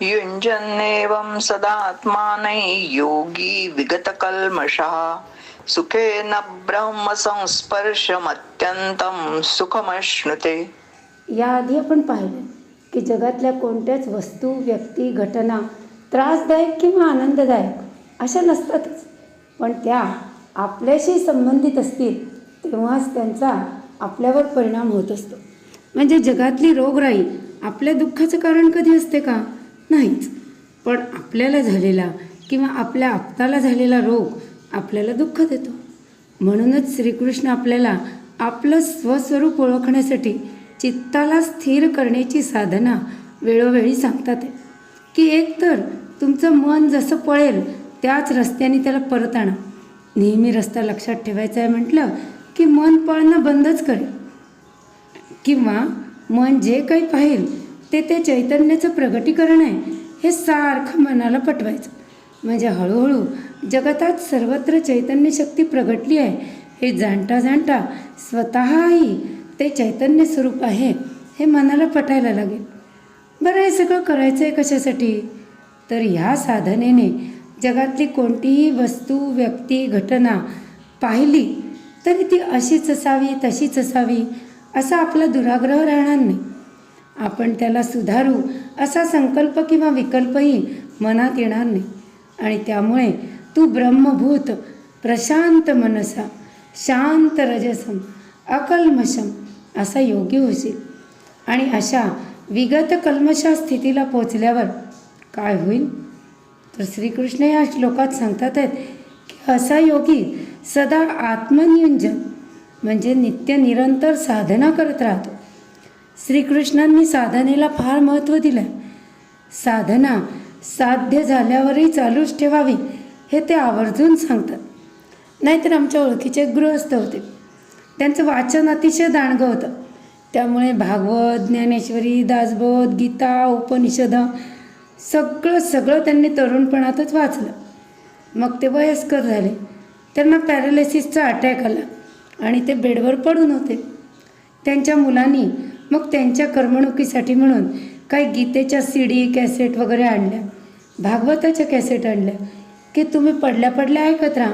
युञ्जन्नेवं सदात्मानै योगी विगतकल्मषः। सुखेन ब्रह्मसंस्पर्शमत्यन्तं सुखमश्नुते। याआधी आपण पाहिलं की जगातल्या कोणत्याच वस्तू व्यक्ती घटना त्रासदायक किंवा आनंददायक अशा नसतातच. पण त्या आपल्याशी संबंधित असतील तेव्हाच त्यांचा आपल्यावर परिणाम होत असतो. म्हणजे जगातली रोगराई आपल्या दुःखाचं कारण कधी असते का? नाहीच. पण आपल्याला झालेला किंवा आपल्या आपताला झालेला रोग आपल्याला दुःख देतो. म्हणूनच श्रीकृष्ण आपल्याला आपलं स्वस्वरूप ओळखण्यासाठी चित्ताला स्थिर करण्याची साधना वेळोवेळी सांगतात. की एकतर तुमचं मन जसं पळेल त्याच रस्त्याने त्याला परत आणा. नेहमी रस्ता लक्षात ठेवायचा आहे म्हटलं की मन पळणं बंदच करेल. किंवा मन जे काही पाहिल ते ते चैतन्याचं प्रगटीकरण आहे हे सारखं मनाला पटवायचं. म्हणजे हळूहळू जगतात सर्वत्र चैतन्य शक्ती प्रगटली आहे हे जाणता जाणता स्वतःही ते चैतन्य स्वरूप आहे हे मनाला पटायला लागेल. बरं हे सगळं करायचं आहे कशासाठी? तर ह्या साधनेने जगातली कोणतीही वस्तू व्यक्ती घटना पाहिली तरी ती अशीच असावी तशीच असावी असा आपला दुराग्रह राहणार नाही. आपण त्याला सुधारू असा संकल्प किंवा विकल्पही मनात येणार नाही. आणि त्यामुळे तू ब्रह्मभूत प्रशांत मनसा शांत रजसम अकल्मशम असा योगी होशील. आणि अशा विगत कल्मशा स्थितीला पोचल्यावर काय होईल? तर श्रीकृष्ण या श्लोकात सांगतात आहेत की असा योगी सदा आत्मनियुंजन म्हणजे नित्य निरंतर साधना करत राहतो. श्रीकृष्णांनी साधनेला फार महत्त्व दिलं आहे साधना साध्य झाल्यावरही चालूच ठेवावी हे ते आवर्जून सांगतात. नाहीतर आमच्या ओळखीचे गृहस्थ होते. त्यांचं वाचन अतिशय दांडगं होतं. त्यामुळे भागवत ज्ञानेश्वरी दासबोध गीता उपनिषद सगळं सगळं त्यांनी तरुणपणातच वाचलं. मग ते वयस्कर झाले. त्यांना पॅरालिसिसचा अटॅक आला आणि ते बेडवर पडून होते. त्यांच्या मुलांनी मग त्यांच्या करमणुकीसाठी म्हणून काही गीतेच्या सी डी कॅसेट वगैरे आणल्या. भागवताच्या कॅसेट आणल्या. की तुम्ही पडल्या पडल्या ऐकत राहा.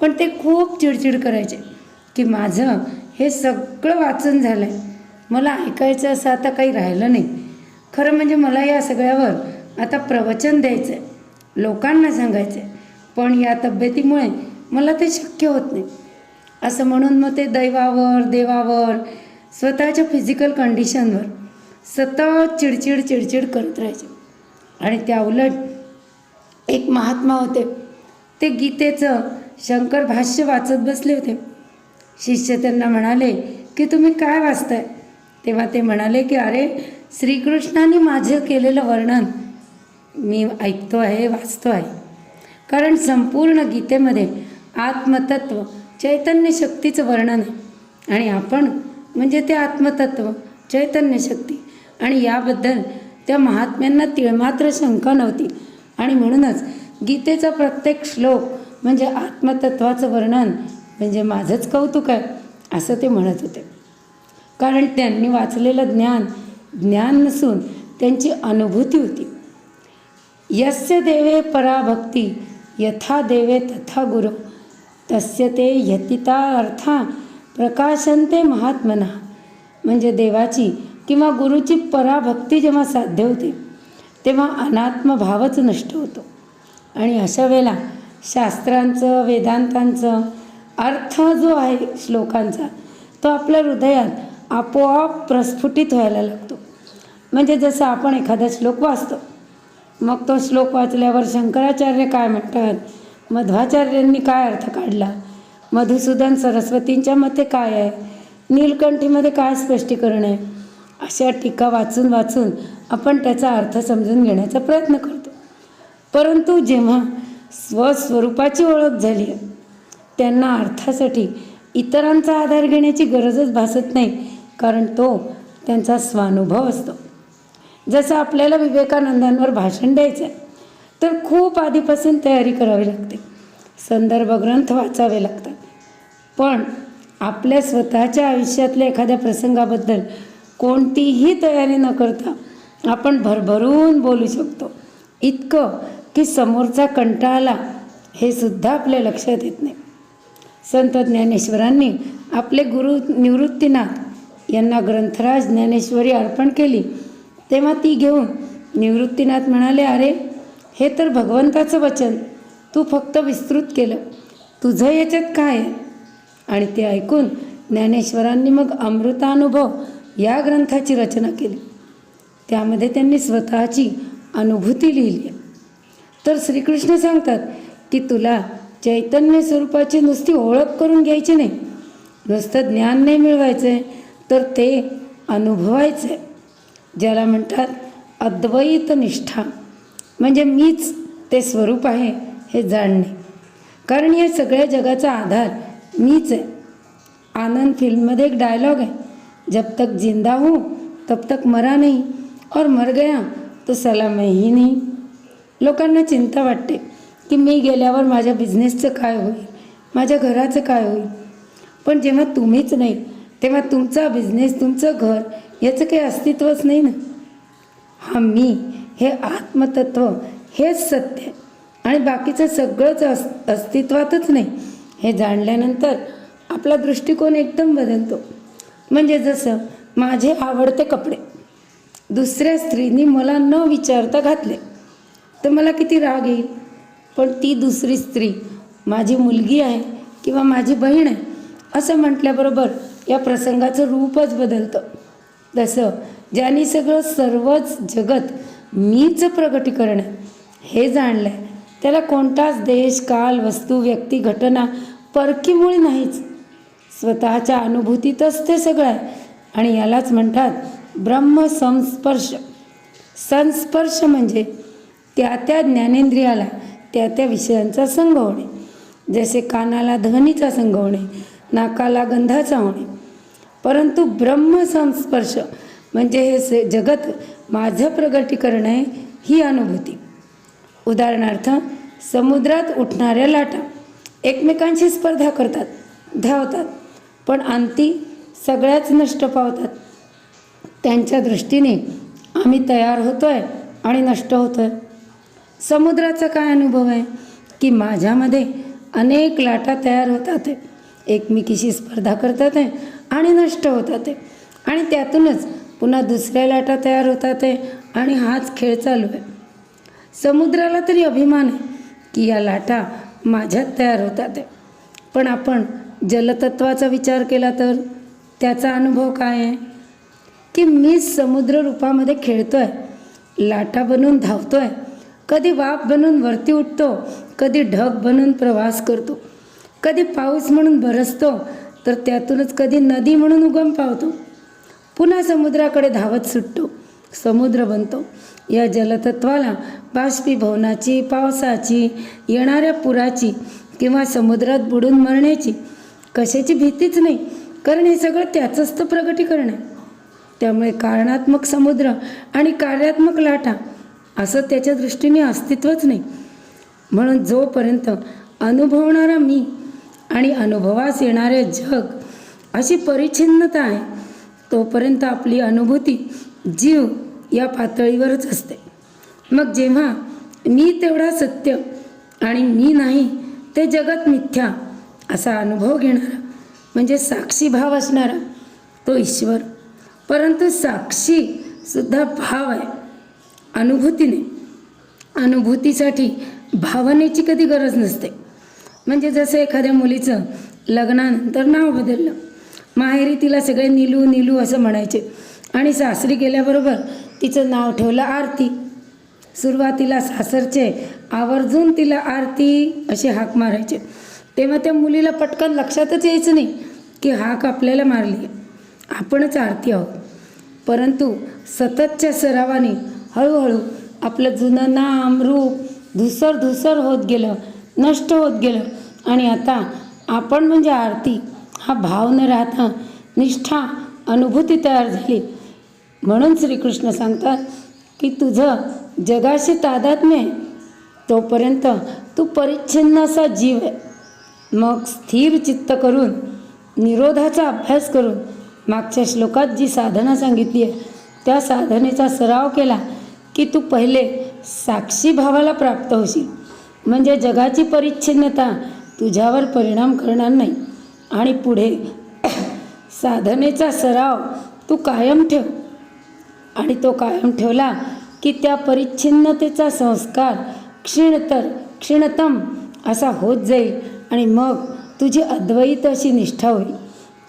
पण ते खूप चिडचिड करायचे. की माझं हे सगळं वाचन झालं आहे मला ऐकायचं असं आता काही राहिलं नाही. खरं म्हणजे मला या सगळ्यावर आता प्रवचन द्यायचं आहे लोकांना सांगायचं आहे पण या तब्येतीमुळे मला ते शक्य होत नाही. असं म्हणून मग ते दैवावर देवावर स्वतःच्या फिजिकल कंडिशनवर सतत चिडचिड चिडचिड करत राहायचे. आणि त्या उलट एक महात्मा होते. ते गीतेचं शंकर भाष्य वाचत बसले होते. शिष्य त्यांना म्हणाले की तुम्ही काय वाचताय? तेव्हा ते म्हणाले की अरे श्रीकृष्णाने माझं केलेलं वर्णन मी ऐकतो आहे वाचतो आहे. कारण संपूर्ण गीतेमध्ये आत्मतत्व चैतन्य शक्तीचं वर्णन आहे. आणि आपण म्हणजे ते आत्मतत्व चैतन्य शक्ती. आणि याबद्दल त्या महात्म्यांना तिळमात्र शंका नव्हती. आणि म्हणूनच गीतेचा प्रत्येक श्लोक म्हणजे आत्मतत्वाचं वर्णन म्हणजे माझंच कौतुक आहे असं ते म्हणत होते. कारण त्यांनी वाचलेलं ज्ञान ज्ञान नसून त्यांची अनुभूती होती. यस्य देवे पराभक्ती यथा देवे तथा गुरु तस्य ते यतिता अर्था प्रकाशनते महात्मना म्हणजे देवाची किंवा गुरुची पराभक्ती जेव्हा साध्य होते तेव्हा अनात्मभावच नष्ट होतो. आणि अशा वेळेला शास्त्रांचं वेदांतांचं अर्थ जो आहे श्लोकांचा तो आपल्या हृदयात आपोआप प्रस्फुटित व्हायला लागतो. म्हणजे जसं आपण एखादा श्लोक वाचतो मग तो श्लोक वाचल्यावर शंकराचार्य काय म्हणतात मध्वाचार्यांनी काय अर्थ काढला मधुसूदन सरस्वतींच्या मते काय आहे? नीलकंठीमध्ये काय स्पष्टीकरण आहे? अशा टीका वाचून वाचून आपण त्याचा अर्थ समजून घेण्याचा प्रयत्न करतो. परंतु जेव्हा स्वस्वरूपाची ओळख झाली आहे त्यांना अर्थासाठी इतरांचा आधार घेण्याची गरजच भासत नाही कारण तो त्यांचा स्वानुभव असतो. जसं आपल्याला विवेकानंदांवर भाषण द्यायचं आहे तर खूप आधीपासून तयारी करावी लागते. संदर्भ ग्रंथ वाचावे लागतात. पण आपल्या स्वतःच्या आयुष्यातल्या एखाद्या प्रसंगाबद्दल कोणतीही तयारी न करता आपण भरभरून बोलू शकतो. इतकं की समोरचा कंटाळला हे सुद्धा आपल्या लक्षात येत नाही. संत ज्ञानेश्वरांनी आपले गुरु निवृत्तीनाथ यांना ग्रंथराज ज्ञानेश्वरी अर्पण केली तेव्हा ती घेऊन निवृत्तीनाथ म्हणाले अरे हे तर भगवंताचं वचन. तू फक्त विस्तृत केलं. तुझं याच्यात काय आहे? आणि ते ऐकून ज्ञानेश्वरांनी मग अमृतानुभव या ग्रंथाची रचना केली. त्यामध्ये त्यांनी स्वतःची अनुभूती लिहिली. आहे तर श्रीकृष्ण सांगतात की तुला चैतन्य स्वरूपाची नुसती ओळख करून घ्यायची नाही. नुसतं ज्ञान नाही मिळवायचं आहे तर ते अनुभवायचं आहे ज्याला म्हणतात अद्वैत निष्ठा. म्हणजे मीच ते स्वरूप आहे हे जाणणे. कारण या सगळ्या जगाचा आधार मीच आहे. आनंद फिल्ममध्ये एक डायलॉग आहे. जब तक जिंदा हूँ तब तक मरा नाही. और मर गया तो सला नाही. लोकांना चिंता वाटते की मी गेल्यावर माझ्या बिझनेसचं काय होईल? माझ्या घराचं काय होईल? पण जेव्हा तुम्हीच नाही तेव्हा तुमचा बिझनेस तुमचं घर याचं काही अस्तित्वच नाही ना? हा मी हे आत्मतत्व हेच सत्य. आणि बाकीचं सगळंच अस अस्तित्वातच नाही. हे जाणल्यानंतर आपला दृष्टिकोन एकदम बदलतो. म्हणजे जसं माझे आवडते कपडे. दुसऱ्या स्त्रीनी मला न विचारता घातले. तर मला किती राग येईल. पण ती दुसरी स्त्री माझी मुलगी आहे किंवा माझी बहीण आहे असं म्हटल्याबरोबर या प्रसंगाचं रूपच बदलतं. तसं ज्यांनी सगळं सर्वच जगत मीच प्रगटीकरण आहे हे जाणलं आहे त्याला कोणताच देश काल वस्तू व्यक्ती घटना परकीमुळे नाहीच. स्वतःच्या अनुभूतीतच ते सगळं आहे. आणि यालाच म्हणतात ब्रह्मसंस्पर्श. संस्पर्श म्हणजे त्या त्या ज्ञानेंद्रियाला त्या त्या विषयांचा संघ होणे. जसे कानाला ध्वनीचा संघ होणे नाकाला गंधाचा होणे. परंतु ब्रह्मसंस्पर्श म्हणजे हे स जगत माझं प्रगटीकरण आहे ही अनुभूती. उदाहरणार्थ समुद्रात उठणाऱ्या लाटा. एकमेकांशी स्पर्धा करतात धावतात पण अंती सगळ्याच नष्ट पावतात. त्यांच्या दृष्टीने आम्ही तयार होतो आहे आणि नष्ट होतो आहे समुद्राचा काय अनुभव आहे? की माझ्यामध्ये अनेक लाटा तयार होतात. आहे एकमेकीशी स्पर्धा करतात आहे आणि नष्ट होतात. आहे आणि त्यातूनच पुन्हा दुसऱ्या लाटा तयार होतात आहे आणि हाच खेळ चालू आहे. समुद्राला तरी अभिमान आहे की या लाटा माझ्यात तयार होतात पण आपण जलतत्वाचा विचार केला तर त्याचा अनुभव काय आहे? की मी समुद्र रूपामध्ये खेळतो आहे लाटा बनून धावतो आहे कधी वाफ बनून वरती उठतो कधी ढग बनून प्रवास करतो कधी पाऊस म्हणून बरसतो तर त्यातूनच कधी नदी म्हणून उगम पावतो. पुन्हा समुद्राकडे धावत सुटतो. समुद्र बनतो या जलतत्वाला बाष्पीभवनाची पावसाची येणाऱ्या पुराची किंवा समुद्रात बुडून मरण्याची कशाची भीतीच नाही. कारण हे सगळं त्याचंच तर प्रगटीकरण आहे. त्यामुळे कारणात्मक समुद्र आणि कार्यात्मक लाटा असं त्याच्या दृष्टीने अस्तित्वच नाही. म्हणून जोपर्यंत अनुभवणारा मी आणि अनुभवास येणारे जग अशी परिच्छिन्नता आहे तोपर्यंत आपली अनुभूती जीव या पातळीवरच असते. मग जेव्हा मी तेवढा सत्य आणि मी नाही ते जगत मिथ्या असा अनुभव घेणारा म्हणजे साक्षी भाव असणारा तो ईश्वर. परंतु साक्षी सुद्धा भाव आहे अनुभूतीने. अनुभूतीसाठी भावनेची कधी गरज नसते. म्हणजे जसं एखाद्या मुलीचं लग्नानंतर नाव बदललं माहेरी तिला सगळे निलू निलू असं म्हणायचे. आणि सासरी गेल्याबरोबर तिचं नाव ठेवलं आरती. सुरुवातीला सासरचे आवर्जून तिला आरती असे हाक मारायचे. तेव्हा त्या मुलीला पटकन लक्षातच यायचं नाही की हाक आपल्याला मारली आपणच आरती आहोत. परंतु सततच्या सरावाने हळूहळू आपलं जुनं नाम रूप धुसर धुसर होत गेलं नष्ट होत गेलं. आणि आता आपण म्हणजे आरती. हा भाव न राहता निष्ठा अनुभूती तयार झाली. म्हणून श्रीकृष्ण सांगतात की तुझं जगाशी तादात्म्य आहे. तोपर्यंत तू परिच्छिन्न असा जीव आहे. मग स्थिर चित्त करून निरोधाचा अभ्यास करून मागच्या श्लोकात जी साधना सांगितली आहे त्या साधनेचा सराव केला की तू पहिले साक्षी भावाला प्राप्त होशील. म्हणजे जगाची परिच्छिन्नता तुझ्यावर परिणाम करणार नाही. आणि पुढे साधनेचा सराव तू कायम ठेव. आणि तो कायम ठेवला की त्या परिच्छिन्नतेचा संस्कार क्षीणतर क्षीणतम असा होत जाईल आणि मग तुझी अद्वैत अशी निष्ठा होईल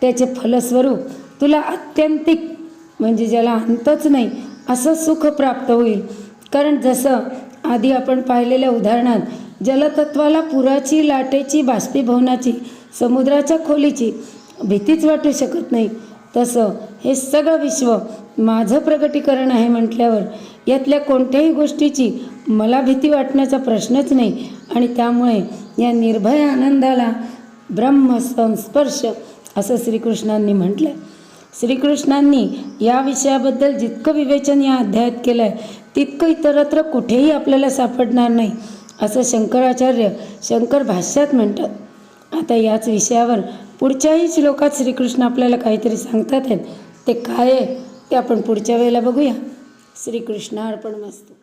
त्याचे फलस्वरूप तुला आत्यंतिक म्हणजे ज्याला अंतच नाही असं सुख प्राप्त होईल. कारण जसं आधी आपण पाहिलेल्या उदाहरणात जलतत्वाला पुराची लाटेची बाष्पीभवनाची समुद्राच्या खोलीची भीतीच वाटू शकत नाही तसं हे सगळं विश्व माझं प्रगटीकरण आहे म्हटल्यावर यातल्या कोणत्याही गोष्टीची मला भीती वाटण्याचा प्रश्नच नाही. आणि त्यामुळे या निर्भय आनंदाला ब्रह्मसंस्पर्श असं श्रीकृष्णांनी म्हटलं श्रीकृष्णांनी या विषयाबद्दल जितकं विवेचन या अध्यायात केलं आहे तितकं इतरत्र कुठेही आपल्याला सापडणार नाही असं शंकराचार्य शंकर भाष्यात म्हणतात. आता याच विषयावर पुढच्याही श्लोकात श्रीकृष्ण आपल्याला काहीतरी सांगतात आहेत ते काय आहे ते आपण पुढच्या वेळेला बघूया. श्रीकृष्ण अर्पण मस्तू